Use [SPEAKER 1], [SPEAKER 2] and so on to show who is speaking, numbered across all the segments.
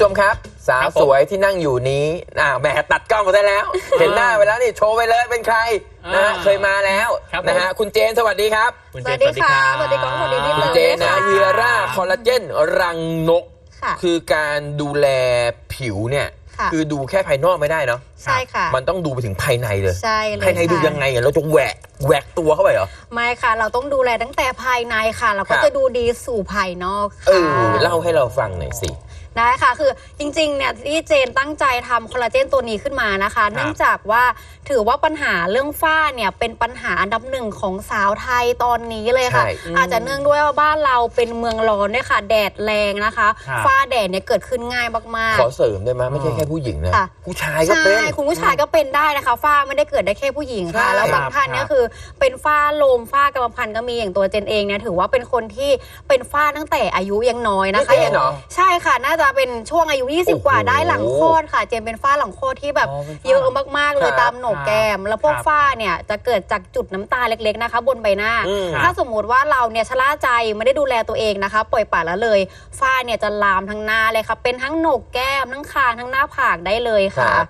[SPEAKER 1] ชมครับ สาว
[SPEAKER 2] ครับผม
[SPEAKER 1] สวยที่นั่งอยู่นี้อ่าแหมตัดกล้องมาได้แล้ว เห็นหน้าไปแล้วนี่โชว์ไปเลยเป็นใครนะฮะ
[SPEAKER 2] อ่า
[SPEAKER 1] เคยมาแล้ว
[SPEAKER 2] ครับ
[SPEAKER 1] นะฮะคุณเจนสวัสดีครับ
[SPEAKER 2] คุณ
[SPEAKER 3] ส
[SPEAKER 2] เจ
[SPEAKER 3] วันส
[SPEAKER 2] ส
[SPEAKER 3] ดี
[SPEAKER 2] วัสดี
[SPEAKER 3] ค่ะ
[SPEAKER 2] ครับ
[SPEAKER 3] สวัสดีครับสวัสดีพี่
[SPEAKER 1] คุ
[SPEAKER 3] เต๋
[SPEAKER 1] ณ
[SPEAKER 3] อ
[SPEAKER 1] เจนนะ
[SPEAKER 3] ค่ะ
[SPEAKER 1] เวียร่าคอลลาเจนรังนก
[SPEAKER 3] ค่ะ
[SPEAKER 1] คือการดูแลผิวเนี่ย
[SPEAKER 3] ค่ะ
[SPEAKER 1] คือดูแค่ภายนอกไม่ได้เนาะ
[SPEAKER 3] ใช่ค่ะ
[SPEAKER 1] มันต้องดูไปถึงภายในเลย
[SPEAKER 3] ใช่เลย
[SPEAKER 1] ภายในดู
[SPEAKER 3] ค่ะ
[SPEAKER 1] ยังไงอะเราจะแหวกแหวกตัวเข้าไปเหรอ
[SPEAKER 3] ไม่ค่ะ เราต้องดูแลตั้งแต่ภายในค่ะ เราก็
[SPEAKER 1] ครับ
[SPEAKER 3] จะดูดีสู่ภายนอก
[SPEAKER 1] เอ
[SPEAKER 3] ค่ะ
[SPEAKER 1] อเล่าให้เราฟังหน่อยสิ
[SPEAKER 3] ได้ค่ะ คือจริงๆเนี่ยที่เจนตั้งใจทำคอลลาเจนตัวนี้ขึ้นมานะคะ เนื่องจากว่าถือว่าปัญหาเรื่องฝ้าเนี่ยเป็นปัญหาอันดับหนึ่งของสาวไทยตอนนี้เลยค่ะ
[SPEAKER 1] ใช่
[SPEAKER 3] อาจจะเนื่องด้วยว่าบ้านเราเป็นเมืองร้อนด้วยค่ะ แดดแรงนะคะ
[SPEAKER 2] ครับ
[SPEAKER 3] ฝ้าแดดเนี่ยเกิดขึ้นง่ายมาก
[SPEAKER 1] ขอเสริมได้ไหมไม่ใช่แค่ผู้หญิงนะ
[SPEAKER 3] ค่ะ
[SPEAKER 1] ผู้ชาย
[SPEAKER 3] ๆ
[SPEAKER 1] ก็เป็น
[SPEAKER 3] ใช่คุณผู้ชายก็เป็นได้นะคะ ฝ้าไม่ได้เกิดได้แค่ผู้หญิงค่ะ
[SPEAKER 1] ใช่
[SPEAKER 3] แล้วบางท่านเนี่ยคือเป็นฝ้าลมฝ้ากรรมพันธุ์ก็มีอย่างตัวเจนเองเนี่ยถือว่าเป็นคนที่เป็นฝ้าตั้งแต่อายุยังน้อยนะคะ
[SPEAKER 1] นี่
[SPEAKER 3] อ
[SPEAKER 1] เจ
[SPEAKER 3] ย่านง
[SPEAKER 1] เหรอ
[SPEAKER 3] ใช่ค่ะ น่าจะเป็นช่วงอายุ
[SPEAKER 1] โอ้โห
[SPEAKER 3] 20 กว่าได้หลังคลอดค่ะ เจนเป็นฝ้าหลังคลอดที่แบบ
[SPEAKER 2] อ๋อเป็นฝ้า
[SPEAKER 3] เยอะมากๆเลย
[SPEAKER 1] ครับ
[SPEAKER 3] ตามโหนกแก้ม แล้วพวก
[SPEAKER 2] ครับ
[SPEAKER 3] ฝ้าเนี่ยจะเกิดจากจุดน้ำตาเล็กๆนะคะ บนใบหน้า
[SPEAKER 1] อืม
[SPEAKER 3] ถ้าสมมุติว่าเราเนี่ยชะล่าใจไม่ได้ดูแลตัวเองนะคะ ปล่อยปละละเลยฝ้าเนี่ยจะลามทั้งหน้าเลยค่ะเป็นทั้งโหนกแก้มทั้งคางทั้งหน้าผากได้เลยค่ะ
[SPEAKER 1] ครับ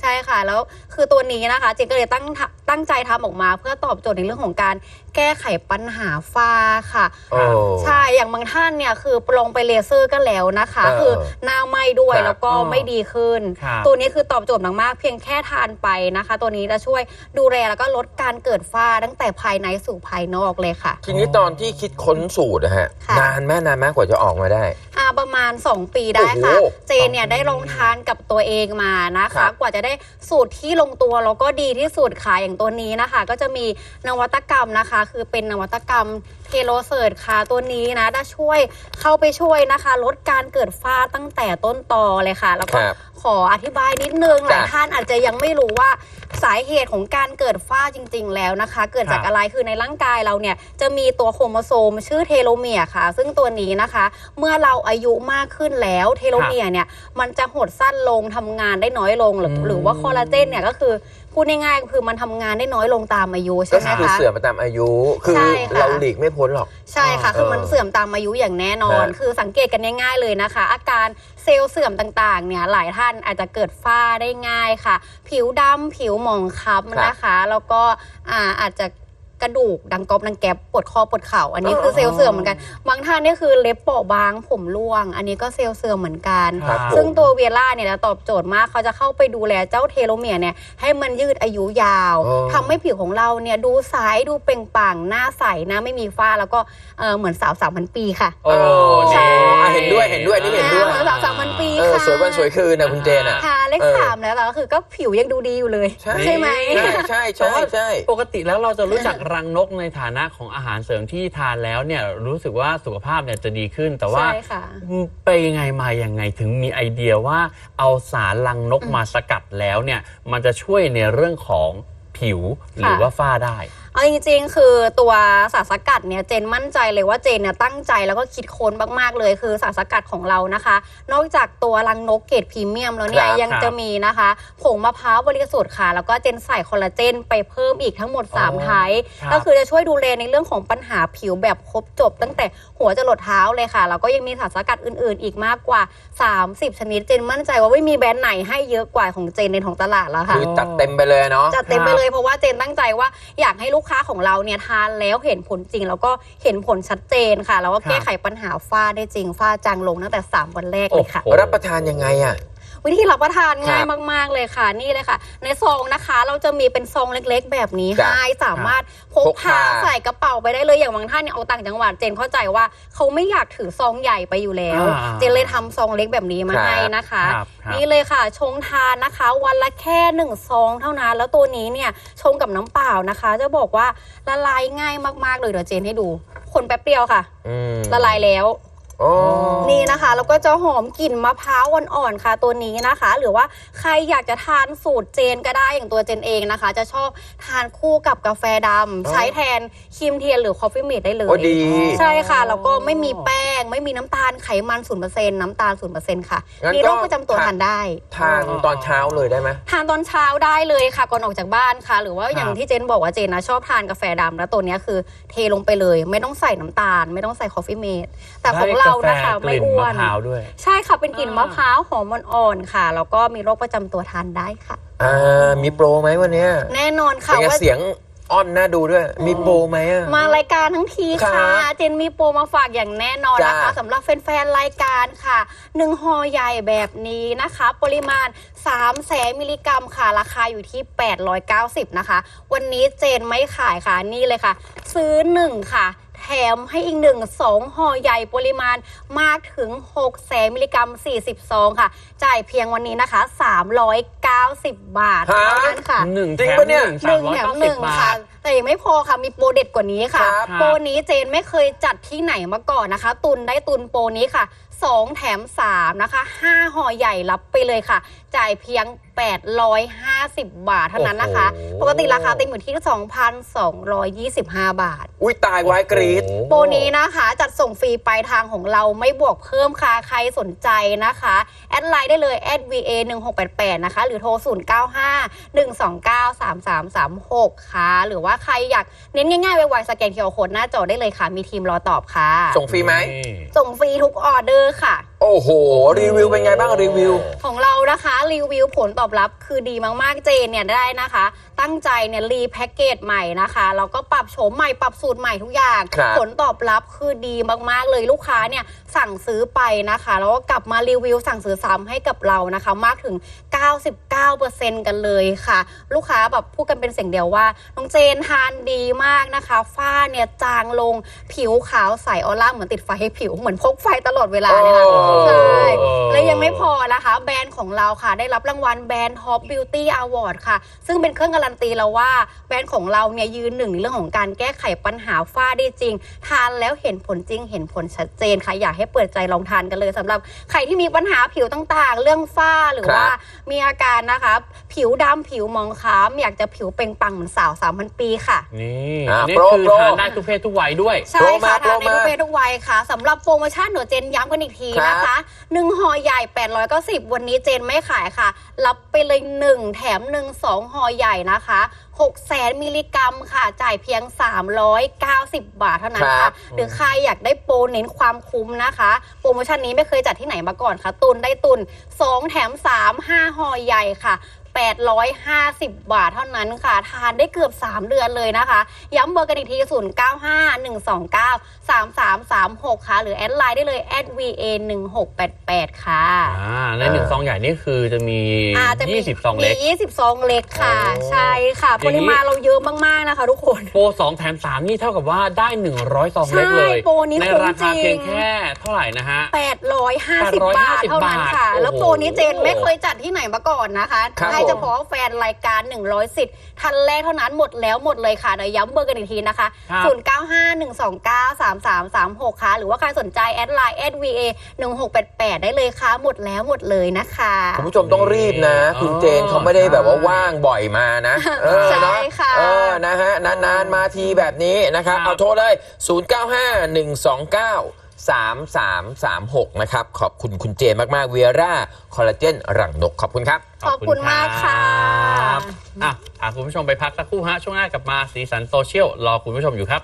[SPEAKER 3] ใช่ค่ะ แล้วคือตัวนี้นะคะเจนก็เลยตั้งตั้งใจทำออกมาเพื่อตอบโจทย์ในเรื่องของการแก้ไขปัญหาฝ้าค่ะ
[SPEAKER 1] โอ้
[SPEAKER 3] ใช่ อย่างบางท่านเนี่ยคือลงไปเลเซอร์ก็แล้วนะคะ
[SPEAKER 1] เออ
[SPEAKER 3] คือหน้าไหม้ด้วย
[SPEAKER 1] ครับ
[SPEAKER 3] แล้วก็
[SPEAKER 2] อ๋อ
[SPEAKER 3] ไม่ดีขึ้น
[SPEAKER 2] ครับ
[SPEAKER 3] ตัวนี้คือตอบโจทย์มากๆเพียงแค่ทานไปนะคะ ตัวนี้จะช่วยดูแลแล้วก็ลดการเกิดฝ้าตั้งแต่ภายในสู่ภายนอกเลยค่ะ
[SPEAKER 1] ทีนี้ตอนที่คิดค้นสูตรนะฮะ
[SPEAKER 3] ค่ะ
[SPEAKER 1] นานแม่นานแม่กว่าจะออกมาได้
[SPEAKER 3] อ่า ประมาณ 2 ปีได้ค่ะ
[SPEAKER 1] โอ้โห
[SPEAKER 3] เจนเนี่ยได้ลองทานกับตัวเองมานะ
[SPEAKER 1] ครั
[SPEAKER 3] คะ
[SPEAKER 1] บ
[SPEAKER 3] กว่าจะได้สูตรที่ลงตัวแล้วก็ดีที่สุดค่ะอย่างตัวนี้นะคะ ก็จะมีนวัตกรรมนะคะ คือเป็นนวัตกรรม เทโลเซิร์ตค่ะ ตัวนี้นะจะช่วยเข้าไปช่วยนะคะ ลดการเกิดฝ้าตั้งแต่ต้นตอเลยค่ะ แล้วก็
[SPEAKER 1] ครับ
[SPEAKER 3] ขออธิบายนิดนึงหลาย
[SPEAKER 1] จ้ะ
[SPEAKER 3] ท่านอาจจะยังไม่รู้ว่าสาเหตุของการเกิดฝ้าจริง ๆ แล้วนะคะ เกิดจาก
[SPEAKER 2] ครับ
[SPEAKER 3] อะไรคือในร่างกายเราเนี่ยจะมีตัวโครโมโซมชื่อเทโลเมียร์ค่ะ ซึ่งตัวนี้นะคะ เมื่อเราอายุมากขึ้นแล้วเทโลเมียร์เนี่ยมันจะหดสั้นลงทำงานได้น้อยลงหรือ
[SPEAKER 2] อืม
[SPEAKER 3] หรือว่าคอลลาเจนเนี่ยก็คือพูดง่ายๆคือมันทำงานได้น้อยลงตามอายุ
[SPEAKER 1] ก็
[SPEAKER 3] ใช่ไหม
[SPEAKER 1] คือ
[SPEAKER 3] คะ
[SPEAKER 1] เสื่อมไปตามอายุ คือ
[SPEAKER 3] ใช่ค่ะ
[SPEAKER 1] เราหลีกไม่พ้นหรอก
[SPEAKER 3] ใช่ค่ะ
[SPEAKER 1] เออ
[SPEAKER 3] คือมันเสื่อมตามอายุอย่างแน่นอน
[SPEAKER 1] ฮะ
[SPEAKER 3] คือสังเกตกันง่ายๆเลยนะคะ อาการเซลล์เสื่อมต่างๆ เนี่ย หลายท่านอาจจะเกิดฝ้าได้ง่ายค่ะ ผิวดำผิวหมองคล้ำนะคะ แล้วก็อ่าอาจจะ กระดูกดังกอบดังแก๊บปวดคอปวดเข่าอันนี้คือเซลล์เสื่อมเหมือนกัน บางท่านเนี่ยคือเล็บเปราะบางผมร่วง อันนี้ก็เซลล์เสื่อมเหมือนกัน
[SPEAKER 1] ครับผม
[SPEAKER 3] ซึ่งตัวเวียร่าเนี่ยจะตอบโจทย์มากเขาจะเข้าไปดูแลเจ้าเทโลเมียร์เนี่ยให้มันยืดอายุยาว
[SPEAKER 1] อ๋อ
[SPEAKER 3] ทำให้ผิวของเราเนี่ยดูใสดูเปล่งปลั่งหน้าใสหน้าไม่มีฝ้าแล้วก็เออเหมือนสาวสามพันปีค่ะ
[SPEAKER 2] โอ้
[SPEAKER 1] ใช่
[SPEAKER 2] นี่
[SPEAKER 1] อะเห็นด้วยเห็นด้วยนี่เห็นด้วย
[SPEAKER 3] อ่าเหมือนสาวสามพันปี
[SPEAKER 1] เออ
[SPEAKER 3] ค่ะ
[SPEAKER 1] สวยวันสวยคืนนะคุณเจนอะ
[SPEAKER 3] ค่ะเลข
[SPEAKER 1] เออ
[SPEAKER 3] สามแล้วเราก็คือก็ผิวยังดูดีอยู่เลย
[SPEAKER 1] ใช่
[SPEAKER 3] ไหม
[SPEAKER 1] ใช่ใช่ใช่ใช่
[SPEAKER 2] ปกติแล้วเราจะรู้จักรังนกในฐานะของอาหารเสริมที่ทานแล้วเนี่ยรู้สึกว่าสุขภาพเนี่ยจะดีขึ้น แต่ว่า
[SPEAKER 3] ใช่ค่ะ
[SPEAKER 2] ไปยังไงมายังไงถึงมีไอเดียว่าเอาสารรังนกมาสกัดแล้วเนี่ยมันจะช่วยในเรื่องของผิวหรือว่าฝ้าได้
[SPEAKER 3] เอาจริงๆ คือตัวสารสกัดเนี่ยเจนมั่นใจเลยว่าเจนเนี่ยตั้งใจแล้วก็คิดค้นมากๆเลยคือสารสกัดของเรานะคะ นอกจากตัวรังนกเกรดพรีเมียมแล้วเนี่ย
[SPEAKER 1] ครับ
[SPEAKER 3] ยังจะมีนะคะผงมะพร้าวบริสุทธิ์ค่ะ แล้วก็เจนใส่คอลลาเจนไปเพิ่มอีกทั้งหมด
[SPEAKER 2] อ๋อ
[SPEAKER 3] 3ไทป์
[SPEAKER 2] ครับ
[SPEAKER 3] ก็คือจะช่วยดูแลในเรื่องของปัญหาผิวแบบครบจบ ตั้งแต่หัวจรดเท้าเลยค่ะ แล้วก็ยังมีสารสกัดอื่นๆ อีกมากกว่า 30 ชนิดเจนมั่นใจว่าไม่มีแบรนด์ไหนให้เยอะกว่าของเจนในท้องตลาดแล้วค่ะ
[SPEAKER 1] คือจัดเต็มไปเลยเนาะ
[SPEAKER 3] จัดเต็มไป
[SPEAKER 2] ครับ
[SPEAKER 3] เลยเพราะว่าเจนตั้งใจว่าอยากให้ลูกูกค้าของเราเนี่ยทานแล้วเห็นผลจริง แล้วก็เห็นผลชัดเจนค่ะ แล้วก็แก้ไขปัญหาฝ้าได้จริงฝ้าจางลงตั้งแต่ 3 วันแรกเลยค่ะ
[SPEAKER 1] รับประทานยังไงอะ
[SPEAKER 3] วิธีรับประทานง่าย
[SPEAKER 1] ครับ
[SPEAKER 3] มาก ๆ เลยค่ะนี่เลยค่ะ ในซองนะคะเราจะมีเป็นซองเล็ก ๆ แบบนี้
[SPEAKER 1] จ้ะ
[SPEAKER 3] ให้สามารถพก
[SPEAKER 1] พกพา
[SPEAKER 3] พาใส่กระเป๋าไปได้เลยอย่างบางท่านเนี่ยเอาต่างจังหวัดเจนเข้าใจว่าเขาไม่อยากถือซองใหญ่ไปอยู่แล้ว
[SPEAKER 2] อ่า
[SPEAKER 3] เจนเลยทำซองเล็กแบบนี้มา
[SPEAKER 1] ครับ
[SPEAKER 3] ให้นะคะ
[SPEAKER 2] ครับครับ
[SPEAKER 3] นี่เลยค่ะ ชงทานนะคะ วันละแค่หนึ่งซองเท่านั้น แล้วตัวนี้เนี่ยชงกับน้ำเปล่านะคะ จะบอกว่าละลายง่ายมากๆเลยเดี๋ยวเจนให้ดู คนแป๊บเดียวค่ะ
[SPEAKER 1] อืม
[SPEAKER 3] ละลายแล้ว
[SPEAKER 1] โอ้
[SPEAKER 3] นี่นะคะแล้วก็จะหอมกลิ่นมะพร้าวอ่อนๆค่ะตัวนี้นะคะ หรือว่าใครอยากจะทานสูตรเจนก็ได้อย่างตัวเจนเองนะคะ จะชอบทานคู่กับกาแฟดำใช้แทนครีมเทียนหรือคอฟฟี่เมดได้เลย
[SPEAKER 1] โอ้ดี
[SPEAKER 3] ใช่ค่ะแล้วก็ไม่มีแป้งงไม่มีน้ำตาลไขมันศูนเปอร์เซ็นต์น้ำตาลศูนเปอร์เซ็นต์ค่ะ
[SPEAKER 1] งั้น
[SPEAKER 3] มีโรค
[SPEAKER 1] ก็
[SPEAKER 3] ประจำตัวทานได้
[SPEAKER 1] ทานตอนเช้าเลยได้ไหม
[SPEAKER 3] ทานตอนเช้าได้เลยค่ะก่อนออกจากบ้านค่ะ หรือว่าอย่าง
[SPEAKER 2] ครับ
[SPEAKER 3] ที่เจนบอกว่าเจนนะชอบทานกาแฟดำแล้วตัวเนี้ยคือเทลงไปเลย ไม่ต้องใส่น้ำตาล ไม่ต้องใส่คอฟฟี่เมดแต่ของเรานะคะ
[SPEAKER 2] ได้กาแฟ
[SPEAKER 3] ไม่
[SPEAKER 2] กลิ่
[SPEAKER 3] อ้วน
[SPEAKER 2] มะพร้าวด้วย
[SPEAKER 3] ใช่ค่ะเป็นกลิ่น
[SPEAKER 2] อ่าม
[SPEAKER 3] มะพร้าวหอมอ่อนๆค่ะ แล้วก็มีโรคประจำตัวทานได้ค่ะ
[SPEAKER 1] อ่ามีโปรไหมวันเนี้ย
[SPEAKER 3] แน่นอนค่ะ
[SPEAKER 1] เป็นไง
[SPEAKER 3] ว่า
[SPEAKER 1] เสียงอ่อนน่าดูด้วย มีโปรไหมอะ
[SPEAKER 3] มารายการทั้งทีค่ะ
[SPEAKER 1] ครับ
[SPEAKER 3] เจนมีโปรมาฝากอย่างแน่นอนนะคะ
[SPEAKER 1] จ้า
[SPEAKER 3] สำหรับแฟนๆรายการค่ะหนึ่งห่อใหญ่แบบนี้นะคะ ปริมาณ3แสนมิลลิกรัมค่ะ ราคาอยู่ที่ 890 นะคะ วันนี้เจนไม่ขายค่ะนี่เลยค่ะ ซื้อ 1 ค่ะ แถมให้อีกหนึ่งสองห่อใหญ่ปริมาณมากถึง6แสนมิลลิกรัม40ซองค่ะ จ่ายเพียงวันนี้นะคะ 390 บาท
[SPEAKER 1] ฮะ
[SPEAKER 3] เท่านั้นค่ะ
[SPEAKER 2] หนึ่ง
[SPEAKER 1] จริ
[SPEAKER 2] แถ
[SPEAKER 1] ง
[SPEAKER 2] ม
[SPEAKER 1] ปะ
[SPEAKER 2] ห
[SPEAKER 1] เนี่ย
[SPEAKER 2] นึ่ง
[SPEAKER 3] ห
[SPEAKER 2] สาม
[SPEAKER 3] นึ่ง
[SPEAKER 2] ร้อย
[SPEAKER 3] แถม
[SPEAKER 2] เก้า
[SPEAKER 3] ห
[SPEAKER 2] สิบ
[SPEAKER 3] นึ่ง
[SPEAKER 2] บา
[SPEAKER 3] ค่ะ
[SPEAKER 2] ท
[SPEAKER 3] แต่ยังไม่พอค่ะ มีโปรเด็ดกว่านี้ค่ะ
[SPEAKER 1] ครับ
[SPEAKER 3] โปรนี้เจนไม่เคยจัดที่ไหนมาก่อนนะคะ ตุนได้ตุนโปรนี้ค่ะ 2 แถม 3 นะคะ 5ห่อใหญ่รับไปเลยค่ะจ่ายเพียง 850 บาทเท่านั้นนะคะ
[SPEAKER 2] โอ้โห
[SPEAKER 3] ปกติราคาเต็มอยู่ที่ 2,225 บาท
[SPEAKER 1] อุ้ยตายไว้กรีด
[SPEAKER 2] โอ้โห
[SPEAKER 3] โปรนี้นะคะจัดส่งฟรีปลายทางของเราไม่บวกเพิ่มค่ะใครสนใจนะคะ แอดไลน์ได้เลย @va 1688นะคะ หรือโทร 095 129 3336 ค่ะ หรือว่าใครอยากเน้นง่ายๆไวๆสแกนเคอร์โคดหน้าจอได้เลยค่ะ มีทีมรอตอบค่ะ
[SPEAKER 1] ส่งฟรีไหม
[SPEAKER 2] นี่
[SPEAKER 3] ส่งฟรีทุกออเดอร์ค่ะ
[SPEAKER 1] โอ้โห รีวิวเป็นไงบ้างรีวิว
[SPEAKER 3] ของเรานะคะรีวิวผลตอบรับคือดีมากๆ เจนเนี่ยได้นะคะ ตั้งใจเนี่ยรีแพ็กเกจใหม่นะคะแล้วก็ปรับโฉมใหม่ปรับสูตรใหม่ทุกอย่าง
[SPEAKER 1] ครับ
[SPEAKER 3] ผลตอบรับคือดีมากๆเลยลูกค้าเนี่ยสั่งซื้อไปนะคะ แล้วก็กลับมารีวิวสั่งซื้อซ้ำให้กับเรานะคะ มากถึง 99%กันเลยค่ะ ลูกค้าแบบพูดกันเป็นเสียงเดียวว่าน้องเจนทานดีมากนะคะ ฝ้าเนี่ยจางลงผิวขาวใสออร่าเหมือนติดไฟให้ผิวเหมือนพกไฟตลอดเวลาเลยค่ะ
[SPEAKER 1] โอ้
[SPEAKER 3] ใช่ และยังไม่พอนะคะ แบรนด์ของเราค่ะ ได้รับรางวัลแบรนด์ Top Beauty Award ค่ะ ซึ่งเป็นเครื่องการันตีแล้วว่าแบรนด์ของเราเนี่ยยืนหนึ่งในเรื่องของการแก้ไขปัญหาฝ้าได้จริง ทานแล้วเห็นผลจริง เห็นผลชัดเจนค่ะ อยากให้เปิดใจลองทานกันเลยสำหรับใครที่มีปัญหาผิวต่างๆ เรื่องฝ้าหรือ
[SPEAKER 1] ครับ
[SPEAKER 3] ว่ามีอาการนะคะ ผิวดำผิวมองคล้ำอยากจะผิวเปล่งปลังเหมือนสาวสามพันปีค่ะ
[SPEAKER 2] นี่
[SPEAKER 1] อ่า
[SPEAKER 2] นี่
[SPEAKER 1] โปร
[SPEAKER 2] คือ
[SPEAKER 1] โปร
[SPEAKER 2] ทานได้ทุกเพศทุกวัยด้วย
[SPEAKER 3] ใช่ค่ะ
[SPEAKER 1] โปร
[SPEAKER 3] ทาน
[SPEAKER 1] มา
[SPEAKER 3] ได้ทุก
[SPEAKER 1] โปรมา
[SPEAKER 3] เพศทุกวัยค่ะสำหรับโปรโมชั่นหนูเจนย้ำกันอีกทีนะ
[SPEAKER 1] ครั
[SPEAKER 3] คะ
[SPEAKER 1] บ
[SPEAKER 3] หนึ่งห่อใหญ่ 890 วันนี้เจนไม่ขายค่ะ รับไปเลย 1 แถม 1 2ห่อใหญ่นะคะ6แสนมิลลิกรัมค่ะ จ่ายเพียง 390 บาทเท่านั้น
[SPEAKER 1] ครั
[SPEAKER 3] ค่ะ
[SPEAKER 1] บ
[SPEAKER 3] หรือใครอยากได้โปรเน้นความคุ้มนะคะ โปรโมชั่นนี้ไม่เคยจัดที่ไหนมาก่อนค่ะ ตุนได้ตุน 2 แถม 3 5ห่อใหญ่ค่ะ 850 บาทเท่านั้นค่ะ ทานได้เกือบ 3 เดือนเลยนะคะ ย้ำเบอร์กันอีกที 095129 3336 ค่ะ หรือแอดไลน์ได้เลย @va 1688 ค่ะ
[SPEAKER 2] อ่าในหนึ่งซองใหญ่นี่คือจะมี
[SPEAKER 3] อ่าจะมี
[SPEAKER 2] 20ซองเล็ก
[SPEAKER 3] มี20ซองเล็กค่ะ
[SPEAKER 1] โอ้
[SPEAKER 3] ใช่ค่ะ
[SPEAKER 2] อ
[SPEAKER 3] ป
[SPEAKER 2] ย่างนี้
[SPEAKER 3] ริมาณเราเยอะมากๆนะคะทุกคน
[SPEAKER 2] โปรสองแถมสามนี่เท่ากับว่าได้ 100ซองเล็กเลย
[SPEAKER 3] ใช่โปรนี้
[SPEAKER 2] ใน
[SPEAKER 3] คุ้ม
[SPEAKER 2] ราคา
[SPEAKER 3] จริง
[SPEAKER 2] เพียงแค่เท่าไหร่นะฮะ
[SPEAKER 3] 850 บาทเท่านั้นค่ะ
[SPEAKER 2] บาท
[SPEAKER 3] แล้วโปรนี้เจน
[SPEAKER 2] โอ้โห
[SPEAKER 3] ไม่เคยจัดที่ไหนมาก่อนนะคะ
[SPEAKER 1] ครับ
[SPEAKER 3] ให้เฉพาะแฟนรายการ 100 สิทธิ์ทันแรกเท่านั้นหมดแล้วหมดเลยค่ะเดี๋ยวย้ำเบอร์กันอีกทีนะคะ
[SPEAKER 2] ครับ
[SPEAKER 3] 0951293336 ค่ะ หรือว่าใครสนใจแอดไลน์ @va 1688 ได้เลยค่ะ หมดแล้วหมดเลยนะคะ
[SPEAKER 1] คุณผู้ชมต้องรีบนะ
[SPEAKER 2] อ๋อ
[SPEAKER 1] คุณเจนเขาไม่ได้แบบว่าว่างบ่อยมานะเออ
[SPEAKER 3] ใช่
[SPEAKER 1] เนาะ
[SPEAKER 3] ค่ะ
[SPEAKER 1] เออนะฮะนานๆมาทีแบบนี้นะครับ
[SPEAKER 2] ครับ
[SPEAKER 1] เอาโทรเลย 095129 3336 นะครับ ขอบคุณคุณเจนมาก ๆ เวียร่า คอลลาเจนรังนก ขอบคุณครับ
[SPEAKER 3] ขอบคุณมากค่ะ
[SPEAKER 2] รับอะพาคุณผู้ชมไปพักสักครู่ฮะ ช่วงหน้ากลับมาสีสันโซเชียลรอคุณผู้ชมอยู่ครับ